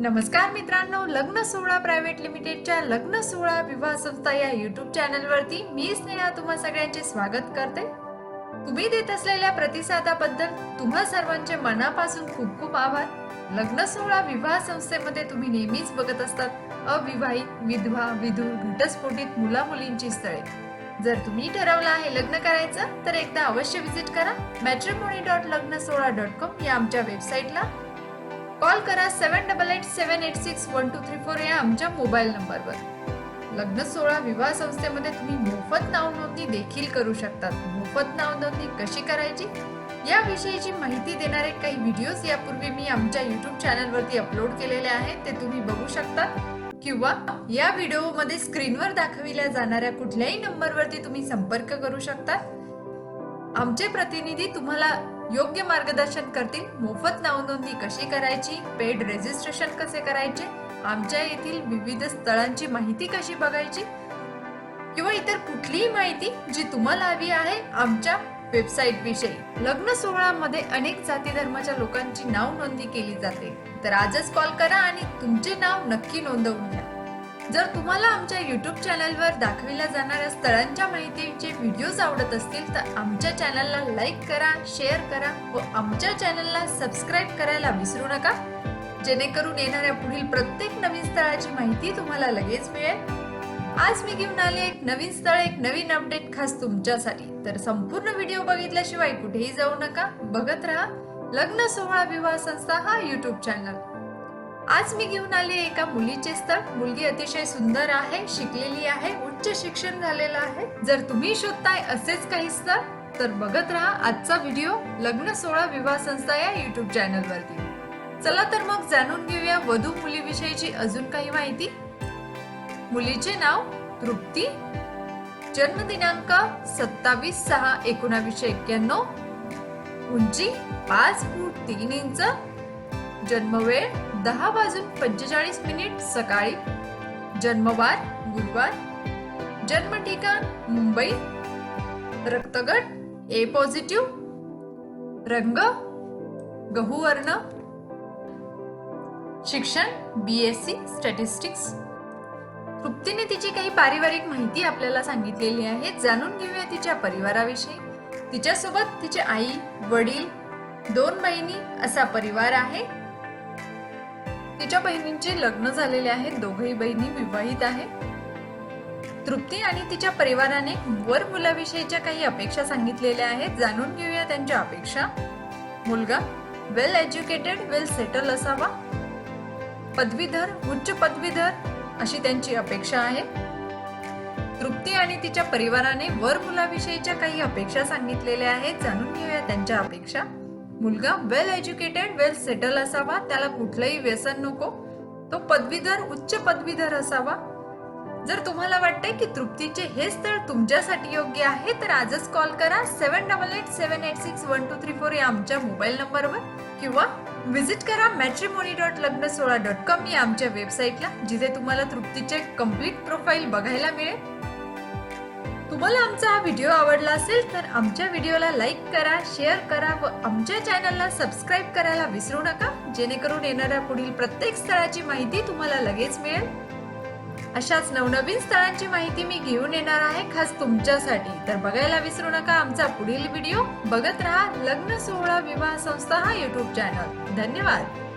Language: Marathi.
नमस्कार मित्रांनो लग्न सोहळा प्रायव्हेट लिमिटेडच्या लग्न सोहळा विवाह संस्था या युट्यूब चॅनलवरती मी स्नेहा तुम्हा सगळ्यांचे स्वागत करते. तुम्ही देत असलेल्या प्रतिसादाबद्दल तुम्हा सर्वांचे मनापासून खूप खूप आभार. लग्न सोहळा विवाह संस्थेमध्ये तुम्ही नेहमीच बघत असतात अविवाहित विधवा विधू घटस्फोटित मुला मुलींची स्थळे. जर तुम्ही ठरवलं आहे लग्न करायचं तर एकदा अवश्य व्हिजिट करा. मॅट्रिमोनी डॉट लग्न सोहळा डॉट कॉम या आमच्या वेबसाईटला कॉल करा seven double eight seven eight six one two three four या आमच्या मोबाईल नंबरवर. लग्न सोहळा विवाह संस्थेमध्ये तुम्ही मोफत नाव नोंदणी देखील करू शकतात. मोफत नाव नोंदणी कशी करायची? याविषयीची माहिती देणारे काही व्हिडिओज यापूर्वी मी आमच्या युट्यूब चॅनलवरती अपलोड केलेले आहेत. ते तुम्ही बघू शकता किंवा या व्हिडिओमध्ये स्क्रीनवर दाखविल्या जाणाऱ्या कुठल्याही नंबरवरती तुम्ही संपर्क करू शकता आमचे प्रतिनिधी तुम्हाला योग्य मार्गदर्शन करतील मोफत नावनोंदणी कशी करायची पेड रेजिस्ट्रेशन कसे करायचे आमच्या येथील विविध स्थळांची माहिती कशी बघायची किंवा इतर कुठलीही माहिती जी तुम्हाला हवी आहे आमच्या वेबसाईट विषयी. लग्न सोहळ्यामध्ये अनेक जाती धर्माच्या लोकांची नाव नोंदणी केली जाते. तर आजच कॉल करा आणि तुमचे नाव नक्की नोंदवून घ्या. जर तुम्हाला आमच्या यूट्यूब चॅनलवर दाखविल्या जाणाऱ्या स्थळांच्या माहितीचे व्हिडिओज आवडत असतील तर आमच्या चॅनलला लाईक करा शेअर करा व आमच्या चॅनलला सबस्क्राईब करायला विसरू नका. जेणेकरून येणाऱ्या पुढील प्रत्येक नवीन स्थळाची माहिती तुम्हाला लगेच मिळेल. आज मी घेऊन आले एक नवीन स्थळ एक नवीन अपडेट खास तुमच्यासाठी. तर संपूर्ण व्हिडिओ बघितल्याशिवाय कुठेही जाऊ नका. बघत राहा लग्न सोहळा विवाह संस्था हा यूट्यूब चॅनल आज मी घेऊन आले एका मुलीचे स्थळ. मुलगी अतिशय सुंदर आहे शिकलेली आहे उच्च शिक्षण झालेलं आहे. जर तुम्ही शोधताय असेच काही स्थळ तर बघत राहा आजचा व्हिडिओ लग्न सोहळा विवाह संस्था या युट्यूब चॅनल वरती चला तर मग जाणून घेऊया वधू मुलीविषयीची अजून काही माहिती. मुलीचे नाव तृप्ती. जन्मदिनांक सत्तावीस सहा एकोणावीसशे एक्क्याण्णव. उंची पाच फूट तीन इंच. जन्मवेळ दहा वाजून पंचेचाळीस मिनिट सकाळी. जन्मवार गुरुवार. जन्म ठिकाण मुंबई. रक्तगट ए पॉझिटिव्ह. रंग गहू वर्ण शिक्षण बी एस सी स्टॅटिस्टिक्स तृप्तीने तिची काही पारिवारिक माहिती आपल्याला सांगितलेली आहे. जाणून घेऊया तिच्या परिवाराविषयी. तिच्यासोबत तिचे आई वडील दोन बहिणी असा परिवार आहे. तिच्या बहिणींचे लग्न झालेले आहेत. दोघही बहिणी विवाहित आहे तृप्ती आणि तिच्या परिवाराने वर मुलाविषयीच्या काही अपेक्षा सांगितलेल्या आहेत. जाणून घेऊया त्यांच्या अपेक्षा. मुलगा वेल एज्युकेटेड वेल सेटल असावा. पदवीधर उच्च पदवीधर अशी त्यांची अपेक्षा आहे. तृप्ती आणि तिच्या परिवाराने वर मुलाविषयीच्या काही अपेक्षा सांगितलेल्या आहेत. जाणून घेऊया त्यांच्या अपेक्षा. मुलगा वेल एज्युकेटेड वेल सेटल असावा त्याला कुठलंही व्यसन नको. तो पदवीधर उच्च पदवीधर असावा. जर तुम्हाला वाटतंय की तृप्तीचे हे स्थळ तुमच्यासाठी योग्य आहे तर आजच कॉल करा seven double eight seven eight six one two three four या आमच्या मोबाईल नंबरवर किंवा व्हिजिट करा मॅट्रिमोनी डॉट लग्न सोळा डॉट कॉम या आमच्या वेबसाईटला जिथे तुम्हाला तृप्तीचे कंप्लीट प्रोफाईल बघायला मिळेल. तुम्हाला आमचा हा व्हिडिओ आवडला असेल तर आमच्या व्हिडिओला लाईक करा शेअर करा व आमच्या चॅनलला सबस्क्राईब करायला विसरू नका. जेणेकरून येणाऱ्या पुढील प्रत्येक स्थळाची माहिती तुम्हाला लगेच मिळेल. अशाच नवनवीन स्थळांची माहिती मी घेऊन येणार आहे खास तुमच्यासाठी. तर बघायला विसरू नका आमचा पुढील व्हिडिओ बघत राहा लग्न सोहळा विवाह संस्था हा युट्यूब चॅनल धन्यवाद.